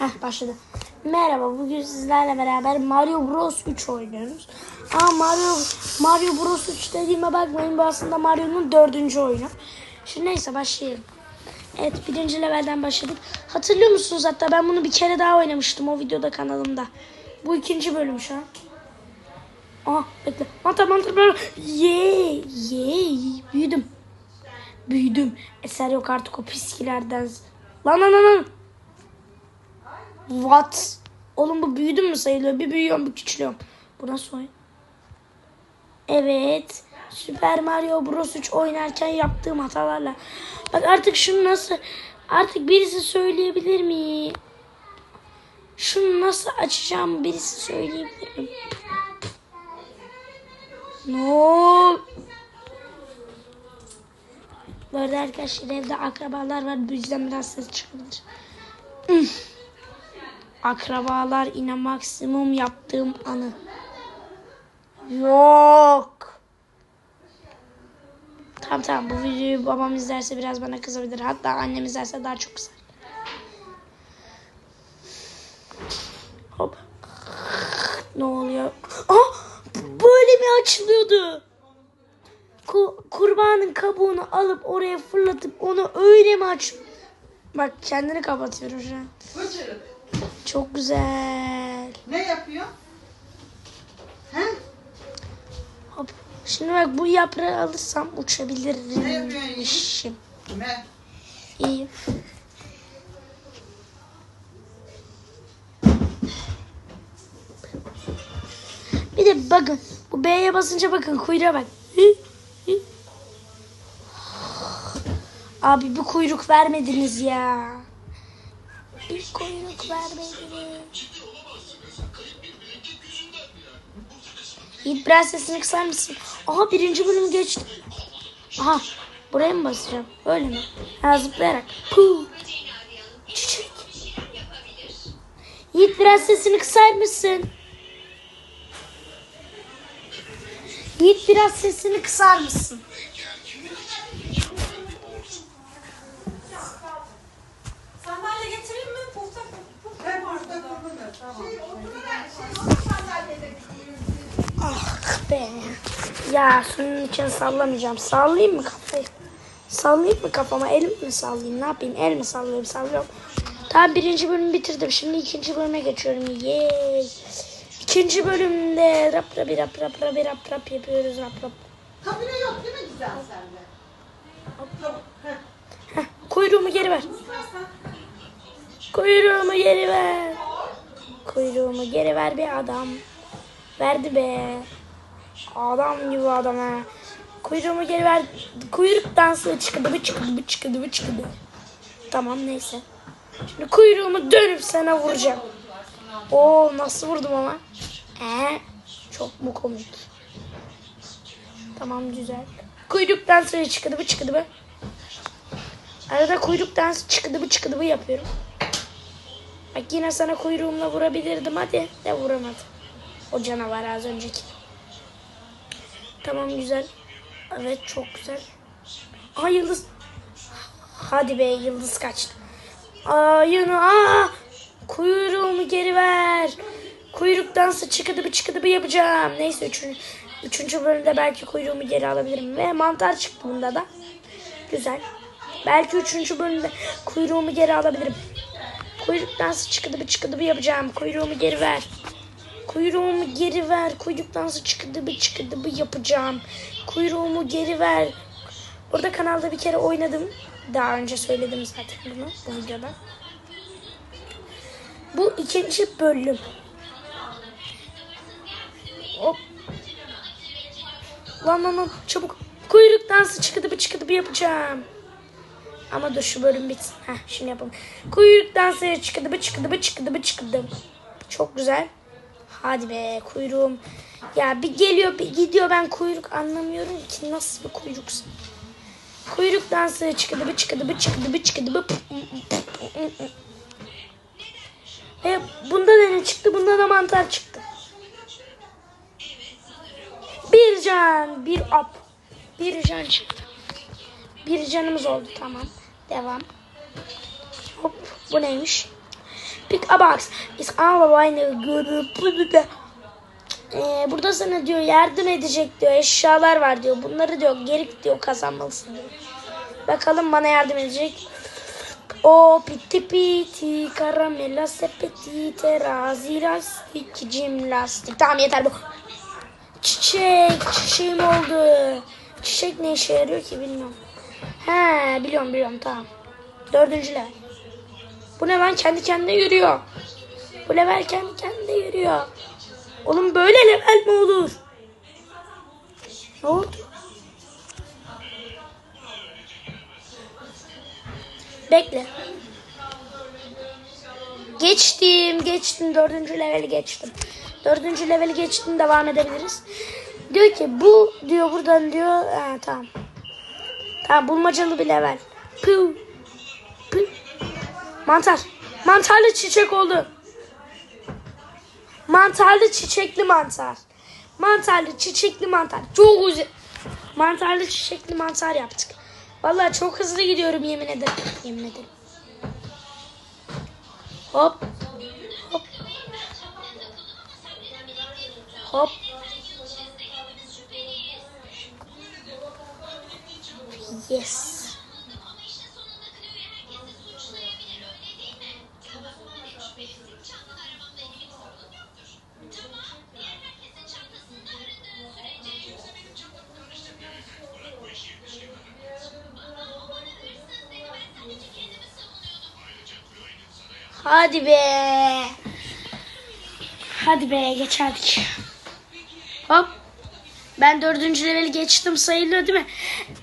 Heh başladı. Merhaba bugün sizlerle beraber Mario Bros 3 oynuyoruz. Ama Mario Mario Bros 3 dediğime bakmayın bu aslında Mario'nun dördüncü oyunu. Şimdi neyse başlayalım. Evet birinci levelden başladık. Hatırlıyor musunuz hatta ben bunu bir kere daha oynamıştım o videoda kanalımda. Bu ikinci bölüm şu an. Aa bekle. Mantar mantar mantar. Yey yey büyüdüm. Büyüdüm. Eser yok artık o piskilerden. Lan lan lan lan. What? Oğlum bu büyüdüm mü sayılıyor? Bir büyüyorum bir küçülüyorum. Bu nasıl oyun? Evet. Süper Mario Bros 3 oynarken yaptığım hatalarla. Bak artık şunu nasıl... Artık birisi söyleyebilir mi? Şunu nasıl açacağım birisi söyleyebilir mi? No. Bu arada arkadaşlar evde akrabalar var. Bu yüzden biraz ses çıkabilir. Akrabalar yine maksimum yaptığım anı. Yok. Tamam tamam bu videoyu babam izlerse biraz bana kızabilir. Hatta annem izlerse daha çok kızar. Hop. Ne oluyor? Ah! Böyle mi açılıyordu? Ku- kurbanın kabuğunu alıp oraya fırlatıp onu öyle mi aç? Bak kendini kapatıyorum şu an. Bıcırık. Çok güzel. Ne yapıyor? He? Hop. Şimdi bak bu yaprağı alırsam Ne yapıyorsun uçabilirim. Ne? İyi. Bir de bakın. Bu B'ye basınca bakın kuyruğa bak. Abi bir kuyruk vermediniz ya. Kuyruk vermediniz. Yiğit biraz sesini kısar mısın? Aha birinci bölümü geçtim. Aha buraya mı basacağım? Öyle mi? Ha zıplayarak. Puh. Çiçek. Yiğit biraz sesini kısar mısın? Yiğit biraz sesini kısar mısın? Sandalye getireyim mi? Pufta Ben burada kurulur. Tamam. Ah be. Ya suyun içine sallamayacağım. Sallayayım mı kafayı? Sallayayım mı kafama? Elim mi sallayayım? Ne yapayım? El mi sallayayım? Sallıyorum. Tamam birinci bölümü bitirdim. Şimdi ikinci bölüme geçiyorum. Yay. İkinci bölümde rap rap rap rap rap rap rap yapıyoruz rap rap. Kabine yok değil mi güzel sende? Heh, kuyruğumu geri ver. Kuyruğumu geri ver. Kuyruğumu geri ver bir adam. Verdi be. Adam gibi adam ha. Kuyruğumu geri ver. Kuyruk dansı çıkıdı bu çıkıdı bu çıkıdı bu çıkıdı. Tamam neyse. Şimdi kuyruğumu dönüp sana vuracağım. Oo nasıl vurdum ama. Ee, çok mu komik. Tamam güzel. Kuyruk dansı çıkıdı bu çıkıdı bu. Arada kuyruk dansı çıkıdı bu çıkıdı bu yapıyorum. Bak yine sana kuyruğumla vurabilirdim hadi. De vuramadım. O canavar az önceki. Tamam güzel. Evet çok güzel. Aa yıldız. Hadi be yıldız kaçtı. Aa yine aa. Kuyruğumu geri ver. Kuyruk dansı çıkıdı bir çıkıdı bir yapacağım. Neyse üçüncü, üçüncü bölümde belki kuyruğumu geri alabilirim. Ve mantar çıktı bunda da. Güzel. Belki üçüncü bölümde kuyruğumu geri alabilirim. Kuyruk dansı çıkıdı bir çıkıdı bir yapacağım. Kuyruğumu geri ver. Kuyruğumu geri ver. Kuyruk dansı çıkıdı bir çıkıdı bir yapacağım. Kuyruğumu geri ver. Burada kanalda bir kere oynadım. Daha önce söyledim zaten bunu bu videoda. Bu ikinci bölüm. Hop. Lan lan lan çabuk. Kuyruk dansı çıkıdı bir çıkıdı bir yapacağım. Ama dur şu bölüm bitsin. Heh şimdi yapalım. Kuyruk dansı çıkıdı bir çıkıdı bir çıkıdı bir çıkıdı. Çok güzel. Hadi be kuyruğum. Ya bir geliyor bir gidiyor ben kuyruk anlamıyorum ki nasıl bir kuyruksun. Kuyruk dansı çıkıdı bir çıkıdı bir çıkıdı bir çıkıdı bir. E bunda da ne çıktı? Bunda da mantar çıktı. Bir can, bir up. Bir can çıktı. Bir canımız oldu tamam. Devam. Hop bu neymiş? Pick a box. It's all aynı good. Ee, burada sana diyor yardım edecek diyor eşyalar var diyor. Bunları diyor geri diyor kazanmalısın diyor. Bakalım bana yardım edecek. O piti piti karamela sepeti terazi lastik cim lastik. Tamam yeter bu. Çiçek çiçeğim oldu. Çiçek ne işe yarıyor ki bilmiyorum. He biliyorum biliyorum tamam. Dördüncü level. Bu lan kendi kendine yürüyor. Bu level kendi kendine yürüyor. Oğlum böyle level mi olur? Ne oldu? Bekle. Geçtim, geçtim. Dördüncü leveli geçtim. Dördüncü leveli geçtim, devam edebiliriz. Diyor ki bu diyor buradan diyor. Ha, tamam. Tamam bulmacalı bir level. Pü. Pü. Mantar. Mantarlı çiçek oldu. Mantarlı çiçekli mantar. Mantarlı çiçekli mantar. Çok güzel. Mantarlı çiçekli mantar yaptık. Vallahi çok hızlı gidiyorum yemin ederim. Yemin ederim. Hop. Hop. Hop. Yes. Hadi be. Hadi be geçerdik. Hop. Ben dördüncü leveli geçtim sayılıyor değil mi?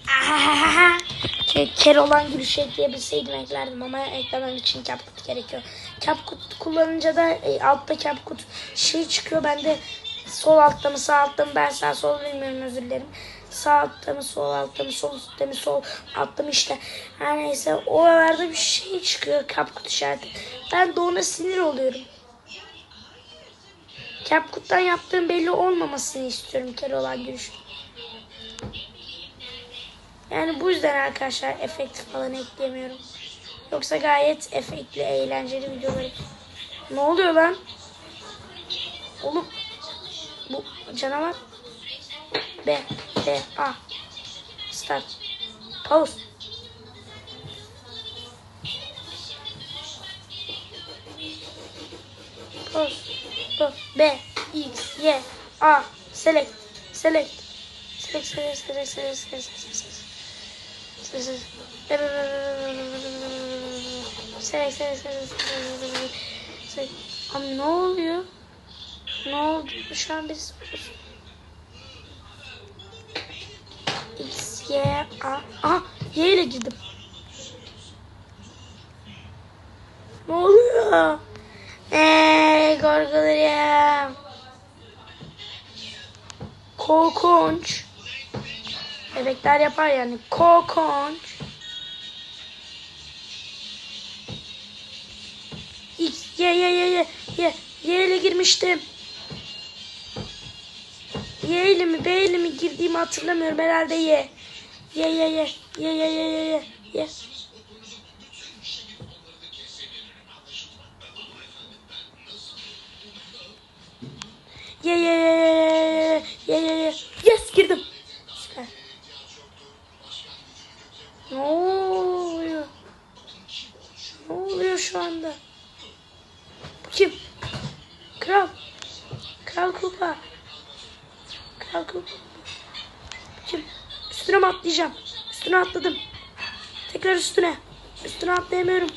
Ahahaha. Ke- Keloğlan gibi şey ekleyebilseydim eklerdim ama eklemem için CapCut gerekiyor. CapCut kullanınca da e, altta CapCut şey çıkıyor. Ben de sol altta mı sağ altta mı ben sağ sol bilmiyorum özür dilerim. Sağ altta mı sol altta mı sol üstte mi sol altta mı işte. Her neyse oralarda bir şey çıkıyor CapCut işareti. Ben de ona sinir oluyorum. CapCut'tan yaptığım belli olmamasını istiyorum Keloğlan gülüşü. Yani bu yüzden arkadaşlar efekt falan eklemiyorum. Yoksa gayet efektli, eğlenceli videoları. Ne oluyor lan? Oğlum bu canavar B, B, A Start Pause Pause Pause B, X, Y, A Select Select Select, select, select, select, select, select. Select Select Select Select Abi ne oluyor? Ne oldu? Şu an biz X, Y, A. Aha Y ile girdim. Ne oluyor? Eee korkularım. Korkunç. Bebekler yapar yani. Korkunç. X, Y, Y, Y, Y, Y. Y ile girmiştim. Y ile mi B ile mi girdiğimi hatırlamıyorum herhalde Y. Y Y Y Y Y Y Y Y Y. Y Y Y Y Y Y Y Yes girdim. Ne oluyor? Ne oluyor şu anda? Kim? Kral. Kral kupa. Kral kupa. Kim? Üstüne mi atlayacağım? Üstüne atladım. Tekrar üstüne. Üstüne atlayamıyorum.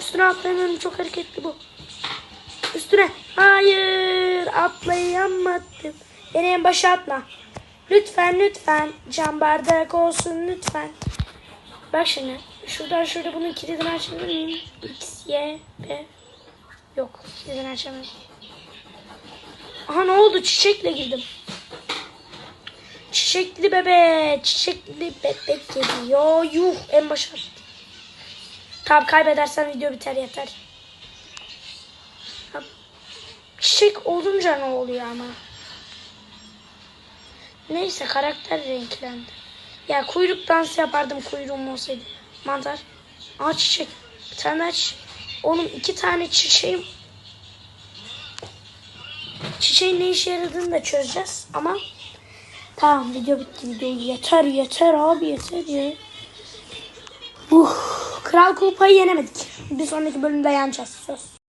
Üstüne atlayamıyorum. Çok hareketli bu. Üstüne. Hayır. Atlayamadım. Beni en başa atma. Lütfen lütfen. Cam bardak olsun lütfen. Bak şimdi. Şuradan şurada bunun kilidini açabilir miyim? X, Y, B. Yok. Kilidini açamıyorum. Aha ne oldu? Çiçekle girdim. Çiçekli bebe. Çiçekli bebek geliyor. Yuh en başa. Tamam kaybedersen video biter yeter. Çiçek olunca ne oluyor ama? Neyse karakter renklendi. Ya kuyruk dansı yapardım kuyruğum olsaydı. Mantar. Aa çiçek. Bir tane daha çiçek. Oğlum iki tane çiçeğim. Çiçeğin ne işe yaradığını da çözeceğiz ama tamam video bitti video yeter yeter abi yeter ya. Uh, Kral Kupayı yenemedik. Bir sonraki bölümde yeneceğiz söz.